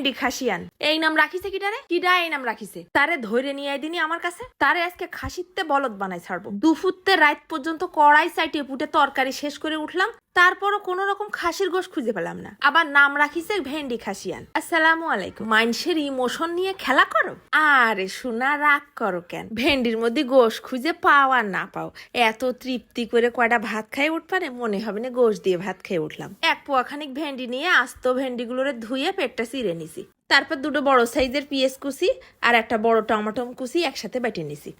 ভেন্ডি খাসিয়ান। এই নাম রাখিছে কিটারে কিডা এই নাম রাখিছে? তারে ধরে নিয়ে আইদিনি আমার কাছে। তারে আজকে খাসিতে বলদ বানাই ছাড়বো। দুফুতে রাত পর্যন্ত কড়াই সাইটে পুটে তরকারি শেষ করে উঠলাম। তারপরও কোন রকম খাসির গোশ খুঁজে পেলাম না। আবার নাম রাখিছে ভেন্ডি খাসিয়ান। আসসালামু আলাইকুম। মাইনসের ইমোশন নিয়ে খেলা করো? আরে শোনা রাগ করো কেন? ভেন্ডির মধ্যে গোশ খুঁজে পাও আর না পাও। এত তৃপ্তি করে কয়টা ভাত খাই উঠপারে মনে হবে না গোশ দিয়ে ভাত খেয়ে উঠলাম। এক পোয়াখানিক ভেন্ডি নিয়ে আস্ত ভেন্ডিগুলোরে ধুয়ে পেটটা চিরে নিছি। তারপর দুটো বড় সাইজের পিএস কুচি আর একটা বড় টমাটম কুচি একসাথে বেটে নিছি।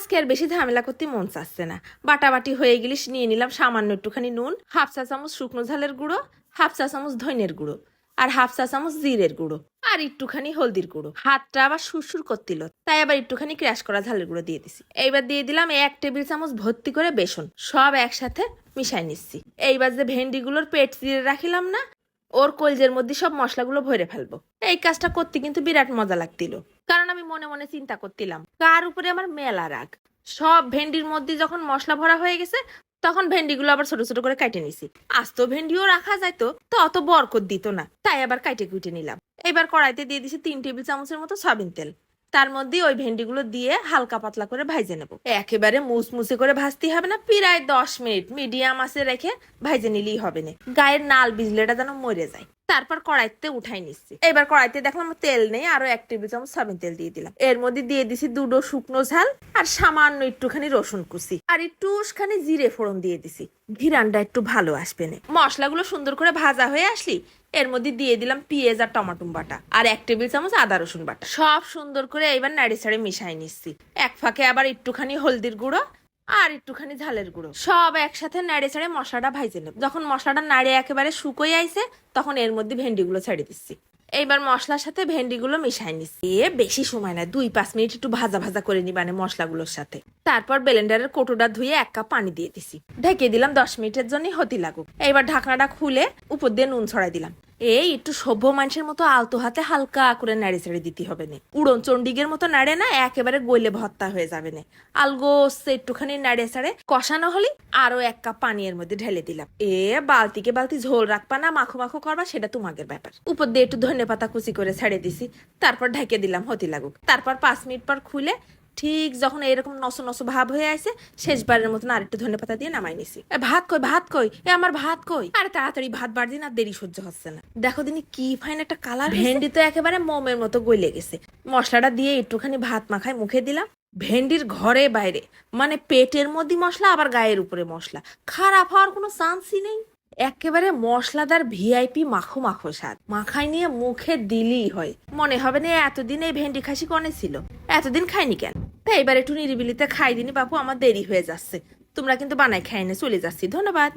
আজকে আর বেশি ঝামেলা করতে মন চাচ্ছে না। বাটাবাটি হয়ে গেলিস, নিয়ে নিলাম সামান্য একটুখানি নুন, হাফ চা চামচ শুকনো ঝালের গুঁড়ো, হাফ চা চামচ ধইনের গুঁড়ো আর হাফ চা চামচ জিরের গুঁড়ো আর একটুখানি হলদির গুঁড়ো। হাতটা আবার সুরসুর করছিল তাই আবার একটুখানি ক্র্যাশ করা ঝালের গুঁড়ো দিয়ে দিছি। এইবার দিয়ে দিলাম এক টেবিল চামচ ভর্তি করে বেসন, সব একসাথে মিশাই নিচ্ছি। এইবার যে ভেন্ডিগুলোর পেট চিরে রাখিলাম না ওর কলজের মধ্যে সব মশলাগুলো ভরে ফেলব। এই কাজটা করতে কিন্তু বিরাট মজা লাগছিল কারণ আমি মনে মনে চিন্তা করছিলাম কার উপরে আমার মেলা রাগ? সব ভেন্ডির মধ্যে যখন মশলা ভরা হয়ে গেছে, তখন ভেন্ডিগুলো আবার ছোট ছোট করে কাটে নিছি। আস্ত ভেন্ডিও রাখা যাইতো তো অত বরকত দিত না, তাই আবার কাটে কুটে নিলাম। এবার কড়াইতে দিয়ে দিছি তিন টেবিল চামচের মতো সাবিন তেল। তার মধ্যে ওই ভেন্ডিগুলো দিয়ে হালকা পাতলা করে ভাইজে নেব। একেবারে মুসমুসে করে ভাজতে হবে না, প্রায় দশ মিনিট মিডিয়াম আছে রেখে ভাইজে নিলেই হবে না। গায়ের নাল বিজলেটা যেন মরে যায়। তারপর কড়াইতে উঠাই নিচ্ছি। এবার কড়াইতে দেখলাম তেল নেই, আরও এক টেবিল চামচ সাবিন তেল দিয়ে দিলাম। এর মধ্যে দিয়ে দিছি দুটো শুকনো ঝাল আর সামান্য একটুখানি রসুন কুচি। আর একটুখানি জিরে ফোড়ন দিয়ে দিছি। ঘিরানটা একটু ভালো আসবে না। মশলাগুলো সুন্দর করে ভাজা হয়ে আসলি এর মধ্যে দিয়ে দিলাম পেঁয়াজ আর টমাটো বাটা আর এক টেবিল চামচ আদা রসুন বাটা। সব সুন্দর করে এইবার নাড়ি সাড়ে মিশাই নিচ্ছি। এক ফাঁকে আবার একটুখানি হলদির গুঁড়ো আর একটুখানি ঝালের গুঁড়ো। সব একসাথে নাড়ে ছাড়ে মশলাটা ভাইজে নেব। যখন মশলাটা নাড়ে একেবারে শুকোই আইছে, তখন এর মধ্যে ভেন্ডিগুলো ছেড়ে দিচ্ছি। এইবার মশলার সাথে ভেন্ডিগুলো মিশাই নিচ্ছি বেশি সময় না দুই পাঁচ মিনিট একটু ভাজা ভাজা করে নি মানে মশলাগুলোর সাথে। তারপর ব্লেন্ডারের কোটোটা ধুয়ে এক কাপ পানি দিয়ে দিছি। ঢেকে দিলাম দশ মিনিটের জন্য হতি লাগুক। এইবার ঢাকনাটা খুলে উপর দিয়ে নুন ছড়াই দিলাম। এই, একটু সভ্য মানুষের মতো আলতো হাতে হালকা করে নাড়ে ছেড়ে দিতে হবে না। উড়ন চন্ডিগের মতো নাড়ে না, একেবারে গইলে ভত্তা হয়ে যাবে না। আলগোসে একটুখানি নাড়ে ছাড়ে কষানো হলে আরও এক কাপ পানি এর মধ্যে ঢেলে দিলাম। এ, বালতিকে বালতি ঝোল রাখবা না, মাখো মাখো করবা, সেটা তোমাদের ব্যাপার। উপর দিয়ে একটু ধনে পাতা কুচি করে ছেড়ে দিছি, তারপর ঢেকে দিলাম হতে লাগুক। তারপর পাঁচ মিনিট পর খুলে ঠিক যখন এরকম নস নস ভাব হয়ে আছে শেষবারের মতন আরেকটু ধনে পাতা দিয়ে নামাই নিছি। ভাত কই ভাত কই? এ, আমার ভাত কই? আর তাড়াতাড়ি, ভাত বার দিন আর দেরি সহ্য হচ্ছে না। দেখো দিনই কি ফাইন একটা কালার ভেন্ডি তো একেবারে মোমের মতো গলে গেছে। মশলাটা দিয়ে একটুখানি ভাত মাখায় মুখে দিলাম। ভেন্ডির ঘরে বাইরে মানে পেটের মধ্যে মশলা, আবার গায়ের উপরে মশলা। খারাপ হওয়ার কোনো চান্সই নেই। একেবারে মশলাদার ভিআইপি মাখো মাখো স্বাদ। মাখাই নিয়ে মুখে দিলেই হয়। মনে হবে না এতদিন এই ভেন্ডি খাসি কনে ছিল। এতদিন খাইনি কেন? তাই এবার একটু নিরিবিলিতে খাই দিনি, বাপু, আমার দেরি হয়ে যাচ্ছে। তোমরা কিন্তু বানাই খাইনি চলে যাচ্ছি। ধন্যবাদ।